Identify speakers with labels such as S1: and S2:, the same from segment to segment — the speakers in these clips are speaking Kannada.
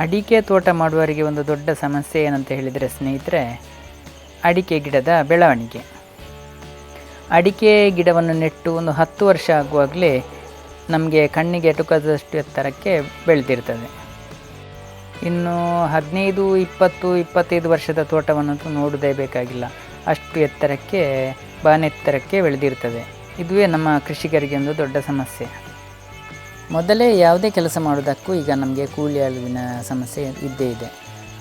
S1: ಅಡಿಕೆ ತೋಟ ಮಾಡುವವರಿಗೆ ಒಂದು ದೊಡ್ಡ ಸಮಸ್ಯೆ ಏನಂತ ಹೇಳಿದರೆ ಸ್ನೇಹಿತರೆ, ಅಡಿಕೆ ಗಿಡದ ಬೆಳವಣಿಗೆ. ಅಡಿಕೆ ಗಿಡವನ್ನು ನೆಟ್ಟು ಒಂದು ಹತ್ತು ವರ್ಷ ಆಗುವಾಗಲೇ ನಮಗೆ ಕಣ್ಣಿಗೆ ಎಟುಕದಷ್ಟು ಎತ್ತರಕ್ಕೆ ಬೆಳೆದಿರ್ತದೆ. ಇನ್ನು ಹದಿನೈದು, ಇಪ್ಪತ್ತು, ಇಪ್ಪತ್ತೈದು ವರ್ಷದ ತೋಟವನ್ನು ನೋಡದೇ ಬೇಕಾಗಿಲ್ಲ. ಅಷ್ಟು ಎತ್ತರಕ್ಕೆ, ಬಾನೆತ್ತರಕ್ಕೆ ಬೆಳೆದಿರ್ತದೆ. ಇದುವೇ ನಮ್ಮ ಕೃಷಿಕರಿಗೆ ಒಂದು ದೊಡ್ಡ ಸಮಸ್ಯೆ. ಮೊದಲೇ ಯಾವುದೇ ಕೆಲಸ ಮಾಡೋದಕ್ಕೂ ಈಗ ನಮಗೆ ಕೂಲಿ ಅಳುವಿನ ಸಮಸ್ಯೆ ಇದ್ದೇ ಇದೆ.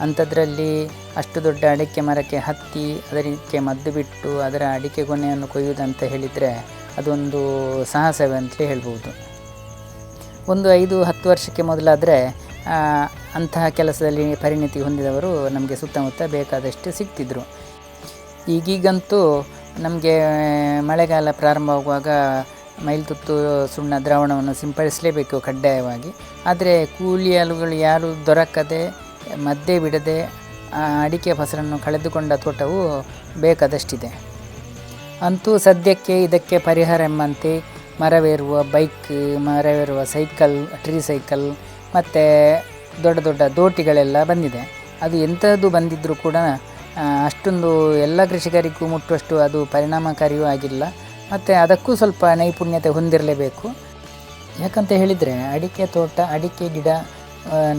S1: ಅಂಥದ್ರಲ್ಲಿ ಅಷ್ಟು ದೊಡ್ಡ ಅಡಿಕೆ ಮರಕ್ಕೆ ಹತ್ತಿ, ಅದಕ್ಕೆ ಮದ್ದು ಬಿಟ್ಟು ಅದರ ಅಡಿಕೆ ಗೊನೆಯನ್ನು ಕೊಯ್ಯುವುದಂತ ಹೇಳಿದರೆ ಅದೊಂದು ಸಾಹಸವೇ ಅಂತಲೇ ಹೇಳ್ಬೋದು. ಒಂದು ಐದು, ಹತ್ತು ವರ್ಷಕ್ಕೆ ಮೊದಲಾದರೆ ಅಂತಹ ಕೆಲಸದಲ್ಲಿ ಪರಿಣಿತಿ ಹೊಂದಿದವರು ನಮಗೆ ಸುತ್ತಮುತ್ತ ಬೇಕಾದಷ್ಟು ಸಿಗ್ತಿದ್ರು. ಈಗೀಗಂತೂ ನಮಗೆ ಮಳೆಗಾಲ ಪ್ರಾರಂಭವಾಗುವಾಗ ಮೈಲ್ತುತ್ತು ಸುಣ್ಣ ದ್ರಾವಣವನ್ನು ಸಿಂಪಡಿಸಲೇಬೇಕು ಕಡ್ಡಾಯವಾಗಿ. ಆದರೆ ಕೂಲಿ ಆಳುಗಳು ಯಾರು ದೊರಕದೆ, ಮದ್ದೆ ಬಿಡದೆ ಅಡಿಕೆ ಫಸಲನ್ನು ಕಳೆದುಕೊಂಡ ತೋಟವು ಬೇಕಾದಷ್ಟಿದೆ. ಅಂತೂ ಸದ್ಯಕ್ಕೆ ಇದಕ್ಕೆ ಪರಿಹಾರ ಎಂಬಂತೆ ಮರವೇರುವ ಬೈಕ್, ಮರವೇರುವ ಸೈಕಲ್, ಟ್ರೀ ಸೈಕಲ್, ಮತ್ತು ದೊಡ್ಡ ದೊಡ್ಡ ದೋಟಿಗಳೆಲ್ಲ ಬಂದಿದೆ. ಅದು ಎಂಥದ್ದು ಬಂದಿದ್ದರೂ ಕೂಡ ಅಷ್ಟೊಂದು ಎಲ್ಲ ಕೃಷಿಕರಿಗೂ ಮುಟ್ಟುವಷ್ಟು ಅದು ಪರಿಣಾಮಕಾರಿಯೂ ಆಗಿಲ್ಲ. ಮತ್ತು ಅದಕ್ಕೂ ಸ್ವಲ್ಪ ನೈಪುಣ್ಯತೆ ಹೊಂದಿರಲೇಬೇಕು. ಯಾಕಂತ ಹೇಳಿದರೆ ಅಡಿಕೆ ತೋಟ, ಅಡಿಕೆ ಗಿಡ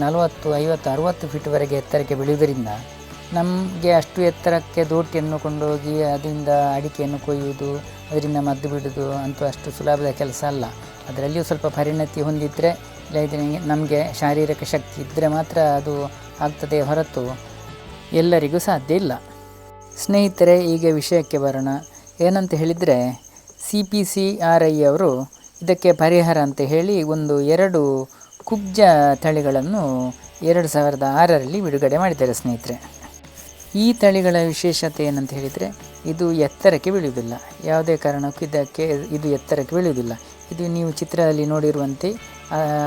S1: ನಲವತ್ತು, ಐವತ್ತು, ಅರುವತ್ತು ಫೀಟ್ವರೆಗೆ ಎತ್ತರಕ್ಕೆ ಬೆಳೆಯುವುದರಿಂದ ನಮಗೆ ಅಷ್ಟು ಎತ್ತರಕ್ಕೆ ದೋಟಿಯನ್ನು ಕೊಂಡೋಗಿ ಅದರಿಂದ ಅಡಿಕೆಯನ್ನು ಕೊಯ್ಯುವುದು, ಅದರಿಂದ ಮದ್ದು ಬಿಡೋದು ಅಂತೂ ಅಷ್ಟು ಸುಲಭದ ಕೆಲಸ ಅಲ್ಲ. ಅದರಲ್ಲಿಯೂ ಸ್ವಲ್ಪ ಪರಿಣತಿ ಹೊಂದಿದ್ದರೆ ಇಲ್ಲದಿದ್ದರೆ ನಮಗೆ ಶಾರೀರಿಕ ಶಕ್ತಿ ಇದ್ದರೆ ಮಾತ್ರ ಅದು ಆಗ್ತದೆ ಹೊರತು ಎಲ್ಲರಿಗೂ ಸಾಧ್ಯ ಇಲ್ಲ. ಸ್ನೇಹಿತರೆ, ಈಗ ವಿಷಯಕ್ಕೆ ಬರೋಣ. ಏನಂತ ಹೇಳಿದರೆ C P C R I ಅವರು ಇದಕ್ಕೆ ಪರಿಹಾರ ಅಂತ ಹೇಳಿ ಒಂದು ಎರಡು ಕುಬ್ಜ ತಳಿಗಳನ್ನು ಎರಡು ಸಾವಿರದ ಆರರಲ್ಲಿ ಬಿಡುಗಡೆ ಮಾಡಿದ್ದಾರೆ, ಸ್ನೇಹಿತರೆ. ಈ ತಳಿಗಳ ವಿಶೇಷತೆ ಏನಂತ ಹೇಳಿದರೆ, ಇದು ಎತ್ತರಕ್ಕೆ ಬೆಳೆಯುವುದಿಲ್ಲ ಯಾವುದೇ ಕಾರಣಕ್ಕೂ ಇದಕ್ಕೆ, ಇದು ಎತ್ತರಕ್ಕೆ ಬೆಳೆಯುವುದಿಲ್ಲ ಇದು ನೀವು ಚಿತ್ರದಲ್ಲಿ ನೋಡಿರುವಂತೆ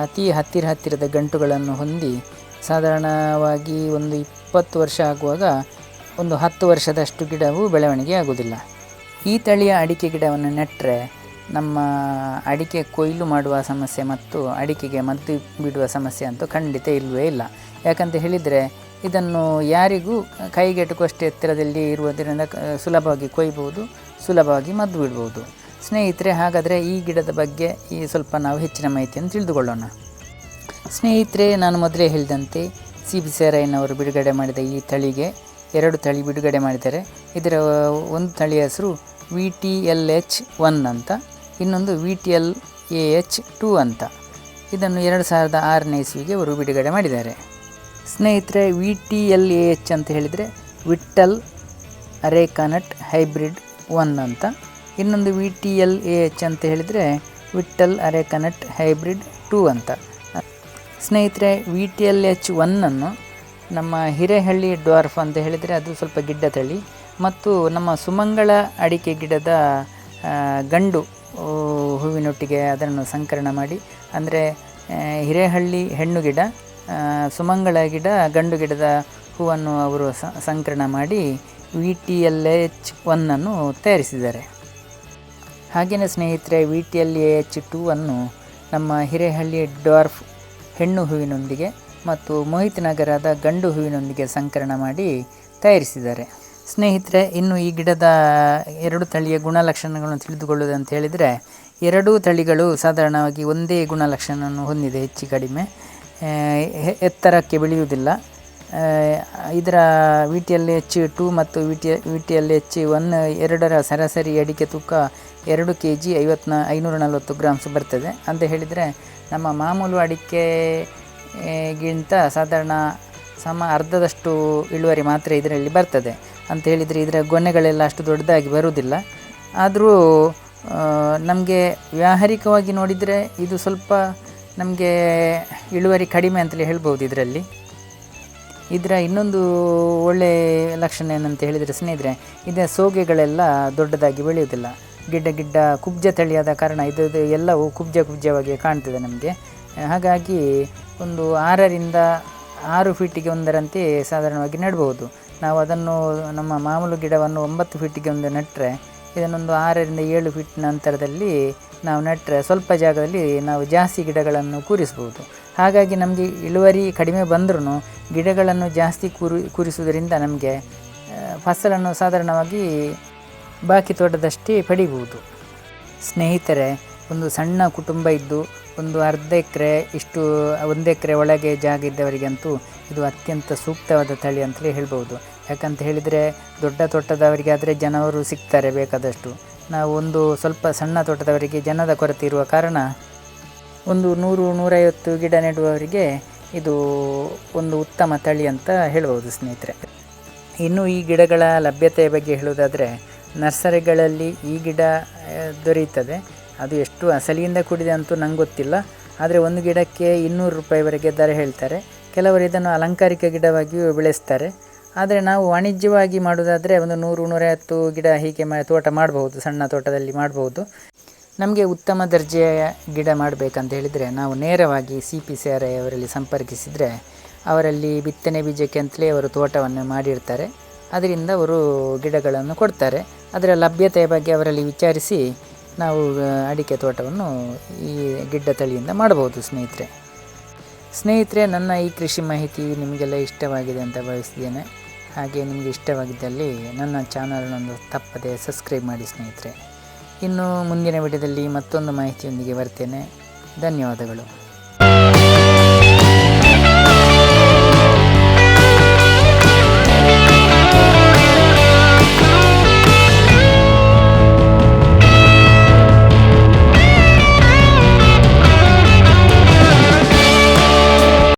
S1: ಅತಿ ಹತ್ತಿರ ಹತ್ತಿರದ ಗಂಟುಗಳನ್ನು ಹೊಂದಿ, ಸಾಧಾರಣವಾಗಿ ಒಂದು ಇಪ್ಪತ್ತು ವರ್ಷ ಆಗುವಾಗ ಒಂದು ಹತ್ತು ವರ್ಷದಷ್ಟು ಗಿಡವು ಬೆಳವಣಿಗೆ ಆಗುವುದಿಲ್ಲ. ಈ ತಳಿಯ ಅಡಿಕೆ ಗಿಡವನ್ನು ನೆಟ್ಟರೆ ನಮ್ಮ ಅಡಿಕೆ ಕೊಯ್ಲು ಮಾಡುವ ಸಮಸ್ಯೆ ಮತ್ತು ಅಡಿಕೆಗೆ ಮದ್ದು ಬಿಡುವ ಸಮಸ್ಯೆ ಅಂತೂ ಖಂಡಿತ ಇಲ್ಲವೇ ಇಲ್ಲ. ಯಾಕಂತ ಹೇಳಿದರೆ ಇದನ್ನು ಯಾರಿಗೂ ಕೈಗೆಟುಕುವಷ್ಟು ಎತ್ತರದಲ್ಲಿ ಇರುವುದರಿಂದ ಸುಲಭವಾಗಿ ಕೊಯ್ಬೋದು, ಸುಲಭವಾಗಿ ಮದ್ದು ಬಿಡ್ಬೋದು. ಸ್ನೇಹಿತರೆ, ಹಾಗಾದರೆ ಈ ಗಿಡದ ಬಗ್ಗೆ ಈ ಸ್ವಲ್ಪ ನಾವು ಹೆಚ್ಚಿನ ಮಾಹಿತಿಯನ್ನು ತಿಳಿದುಕೊಳ್ಳೋಣ. ಸ್ನೇಹಿತರೆ, ನಾನು ಮೊದಲೇ ಹೇಳಿದಂತೆ ಸಿ ಬಿ ಸೇರಯ್ಯನವರು ಬಿಡುಗಡೆ ಮಾಡಿದ ಈ ತಳಿಗೆ ಎರಡು ತಳಿ ಬಿಡುಗಡೆ ಮಾಡಿದ್ದಾರೆ. ಇದರ ಒಂದು ತಳಿಯ ಹೆಸರು V T L H one ಅಂತ, ಇನ್ನೊಂದು V T L A H two ಅಂತ. ಇದನ್ನು ಎರಡು ಸಾವಿರದ ಆರನೇ ಇಸ್ವಿಗೆ ಅವರು ಬಿಡುಗಡೆ ಮಾಡಿದ್ದಾರೆ. ಸ್ನೇಹಿತರೆ V T L A H ಅಂತ ಹೇಳಿದರೆ ವಿಟ್ಟಲ್ ಅರೇಕಾನಟ್ ಹೈಬ್ರಿಡ್ ಒನ್ ಅಂತ. ಇನ್ನೊಂದು V T L A H ಅಂತ ಹೇಳಿದರೆ ವಿಟ್ಟಲ್ ಅರೇಕನಟ್ ಹೈಬ್ರಿಡ್ ಟೂ ಅಂತ. ಸ್ನೇಹಿತರೆ ವಿ ಟಿ ಎಲ್ ಎಚ್ ಒನ್ನನ್ನು ನಮ್ಮ ಹಿರೇಹಳ್ಳಿ ಡ್ವಾರ್ಫ್ ಅಂತ ಹೇಳಿದರೆ ಅದು ಸ್ವಲ್ಪ ಗಿಡ್ಡ ತಳಿ. ಮತ್ತು ನಮ್ಮ ಸುಮಂಗಳ ಅಡಿಕೆ ಗಿಡದ ಗಂಡು ಹೂವಿನೊಟ್ಟಿಗೆ ಅದನ್ನು ಸಂಕರಣ ಮಾಡಿ. ಅಂದರೆ ಹಿರೇಹಳ್ಳಿ ಹೆಣ್ಣು ಗಿಡ ಸುಮಂಗಳ ಗಿಡ, ಗಂಡು ಗಿಡದ ಹೂವನ್ನು ಅವರು ಸಂಕರಣ ಮಾಡಿ ವಿ ಟಿ ಎಲ್ ಎಚ್ ಒನ್ನನ್ನು ತಯಾರಿಸಿದ್ದಾರೆ. ಹಾಗೆಯೇ ಸ್ನೇಹಿತರೆ V T L H two ಅನ್ನು ನಮ್ಮ ಹಿರೇಹಳ್ಳಿ ಡಾರ್ಫ್ ಹೆಣ್ಣು ಹೂವಿನೊಂದಿಗೆ ಮತ್ತು ಮೋಹಿತ್ ನಗರದ ಗಂಡು ಹೂವಿನೊಂದಿಗೆ ಸಂಕರಣ ಮಾಡಿ ತಯಾರಿಸಿದ್ದಾರೆ. ಸ್ನೇಹಿತರೆ, ಇನ್ನು ಈ ಗಿಡದ ಎರಡು ತಳಿಯ ಗುಣಲಕ್ಷಣಗಳನ್ನು ತಿಳಿದುಕೊಳ್ಳುವುದು ಅಂತ ಹೇಳಿದರೆ, ಎರಡೂ ತಳಿಗಳು ಸಾಧಾರಣವಾಗಿ ಒಂದೇ ಗುಣಲಕ್ಷಣವನ್ನು ಹೊಂದಿದೆ ಹೆಚ್ಚು ಕಡಿಮೆ. ಎತ್ತರಕ್ಕೆ ಬೆಳೆಯುವುದಿಲ್ಲ. ಇದರ V T L H two ಮತ್ತು V T V H one, ಎರಡರ ಸರಾಸರಿ ಅಡಿಕೆ ತೂಕ ಎರಡು ಕೆ ಜಿ ಐವತ್ನ ಐನೂರ ನಲವತ್ತು ಗ್ರಾಮ್ಸ್ ಬರ್ತದೆ. ಅಂತ ಹೇಳಿದರೆ, ನಮ್ಮ ಮಾಮೂಲು ಅಡಿಕೆಗಿಂತ ಗಿಂತ ಸಾಧಾರಣ ಸಮ ಅರ್ಧದಷ್ಟು ಇಳುವರಿ ಮಾತ್ರ ಇದರಲ್ಲಿ ಬರ್ತದೆ. ಅಂತ ಹೇಳಿದರೆ ಇದರ ಗೊನೆಗಳೆಲ್ಲ ಅಷ್ಟು ದೊಡ್ಡದಾಗಿ ಬರುವುದಿಲ್ಲ. ಆದರೂ ನಮಗೆ ವ್ಯಾವಹಾರಿಕವಾಗಿ ನೋಡಿದರೆ ಇದು ಸ್ವಲ್ಪ ನಮಗೆ ಇಳುವರಿ ಕಡಿಮೆ ಅಂತಲೇ ಹೇಳ್ಬೋದು ಇದರಲ್ಲಿ. ಇದರ ಇನ್ನೊಂದು ಒಳ್ಳೆಯ ಲಕ್ಷಣ ಏನಂತ ಹೇಳಿದರೆ ಸ್ನೇಹಿತರೆ ಇದರ ಸೋಗೆಗಳೆಲ್ಲ ದೊಡ್ಡದಾಗಿ ಬೆಳೆಯುವುದಿಲ್ಲ. ಗಿಡ್ಡ ಗಿಡ್ಡ ಕುಬ್ಜ ತಳಿಯಾದ ಕಾರಣ ಇದು ಎಲ್ಲವೂ ಕುಬ್ಜ ಕುಬ್ಜವಾಗಿ ಕಾಣ್ತದೆ ನಮಗೆ. ಹಾಗಾಗಿ ಒಂದು ಆರರಿಂದ ಆರು ಫೀಟಿಗೆ ಒಂದರಂತೆ ಸಾಧಾರಣವಾಗಿ ನೆಡ್ಬೋದು ನಾವು ಅದನ್ನು ನಮ್ಮ ಮಾಮೂಲು ಗಿಡವನ್ನು ಒಂಬತ್ತು ಫೀಟಿಗೆ ಒಂದು ನೆಟ್ಟರೆ ಇದನ್ನೊಂದು ಆರರಿಂದ ಏಳು ಫೀಟ್ನ ಅಂತರದಲ್ಲಿ ನಾವು ನೆಟ್ಟರೆ ಸ್ವಲ್ಪ ಜಾಗದಲ್ಲಿ ನಾವು ಜಾಸ್ತಿ ಗಿಡಗಳನ್ನು ಕೂರಿಸ್ಬೋದು. ಹಾಗಾಗಿ ನಮಗೆ ಇಳುವರಿ ಕಡಿಮೆ ಬಂದರೂ ಗಿಡಗಳನ್ನು ಜಾಸ್ತಿ ಕೂರಿ, ಕೂರಿಸುವುದರಿಂದ ನಮಗೆ ಫಸಲನ್ನು ಸಾಧಾರಣವಾಗಿ ಬಾಕಿ ತೋಟದಷ್ಟೇ ಪಡಿಬೋದು. ಸ್ನೇಹಿತರೆ, ಒಂದು ಸಣ್ಣ ಕುಟುಂಬ ಇದ್ದು ಒಂದು ಅರ್ಧ ಎಕರೆ, ಇಷ್ಟು, ಒಂದು ಎಕರೆ ಒಳಗೆ ಜಾಗ ಇದ್ದವರಿಗಂತೂ ಇದು ಅತ್ಯಂತ ಸೂಕ್ತವಾದ ತಳಿ ಅಂತಲೇ ಹೇಳ್ಬೋದು ಯಾಕಂತ ಹೇಳಿದರೆ, ದೊಡ್ಡ ತೋಟದವರಿಗೆ ಆದರೆ ಜನವರು ಸಿಗ್ತಾರೆ ಬೇಕಾದಷ್ಟು. ನಾವು ಒಂದು ಸ್ವಲ್ಪ ಸಣ್ಣ ತೋಟದವರಿಗೆ ಜನದ ಕೊರತೆ ಇರುವ ಕಾರಣ ಒಂದು ನೂರು, ನೂರೈವತ್ತು ಗಿಡ ನೆಡುವವರಿಗೆ ಇದು ಒಂದು ಉತ್ತಮ ತಳಿ ಅಂತ ಹೇಳ್ಬೋದು ಸ್ನೇಹಿತರೆ. ಇನ್ನು ಈ ಗಿಡಗಳ ಲಭ್ಯತೆಯ ಬಗ್ಗೆ ಹೇಳುವುದಾದರೆ, ನರ್ಸರಿಗಳಲ್ಲಿ ಈ ಗಿಡ ದೊರೆಯುತ್ತದೆ. ಅದು ಎಷ್ಟು ಅಸಲಿಯಿಂದ ಕೂಡಿದೆ ಅಂತೂ ನಂಗೆ ಗೊತ್ತಿಲ್ಲ. ಆದರೆ ಒಂದು ಗಿಡಕ್ಕೆ ಇನ್ನೂರು ರೂಪಾಯಿವರೆಗೆ ದರ ಹೇಳ್ತಾರೆ. ಕೆಲವರು ಇದನ್ನು ಅಲಂಕಾರಿಕ ಗಿಡವಾಗಿಯೂ ಬೆಳೆಸ್ತಾರೆ. ಆದರೆ ನಾವು ವಾಣಿಜ್ಯವಾಗಿ ಮಾಡೋದಾದರೆ ಒಂದು ನೂರು, ನೂರೈವತ್ತು ಗಿಡ ಹೀಗೆ ಮ, ತೋಟ ಮಾಡಬಹುದು, ಸಣ್ಣ ತೋಟದಲ್ಲಿ ಮಾಡಬಹುದು. ನಮಗೆ ಉತ್ತಮ ದರ್ಜೆಯ ಗಿಡ ಮಾಡಬೇಕಂತ ಹೇಳಿದರೆ ನಾವು ನೇರವಾಗಿ C P C R I ಅವರಲ್ಲಿ ಸಂಪರ್ಕಿಸಿದರೆ ಅವರಲ್ಲಿ ಬಿತ್ತನೆ ಬೀಜಕ್ಕೆ ಅಂತಲೇ ಅವರು ತೋಟವನ್ನು ಮಾಡಿರ್ತಾರೆ. ಅದರಿಂದ ಅವರು ಗಿಡಗಳನ್ನು ಕೊಡ್ತಾರೆ. ಅದರ ಲಭ್ಯತೆಯ ಬಗ್ಗೆ ಅವರಲ್ಲಿ ವಿಚಾರಿಸಿ ನಾವು ಅಡಿಕೆ ತೋಟವನ್ನು ಈ ಗಿಡ್ಡ ತಳಿಯಿಂದ ಮಾಡಬಹುದು, ಸ್ನೇಹಿತರೆ. ಸ್ನೇಹಿತರೆ, ನನ್ನ ಈ ಕೃಷಿ ಮಾಹಿತಿ ನಿಮಗೆಲ್ಲ ಇಷ್ಟವಾಗಿದೆ ಅಂತ ಭಾವಿಸಿದ್ದೇನೆ ಹಾಗೆ ನಿಮಗೆ ಇಷ್ಟವಾಗಿದ್ದಲ್ಲಿ ನನ್ನ ಚಾನಲ್ನೊಂದು ತಪ್ಪದೆ ಸಬ್ಸ್ಕ್ರೈಬ್ ಮಾಡಿ, ಸ್ನೇಹಿತರೆ. ಇನ್ನು ಮುಂದಿನ ವಿಡಿಯೋದಲ್ಲಿ ಮತ್ತೊಂದು ಮಾಹಿತಿಯೊಂದಿಗೆ ಬರ್ತೇನೆ. ಧನ್ಯವಾದಗಳು.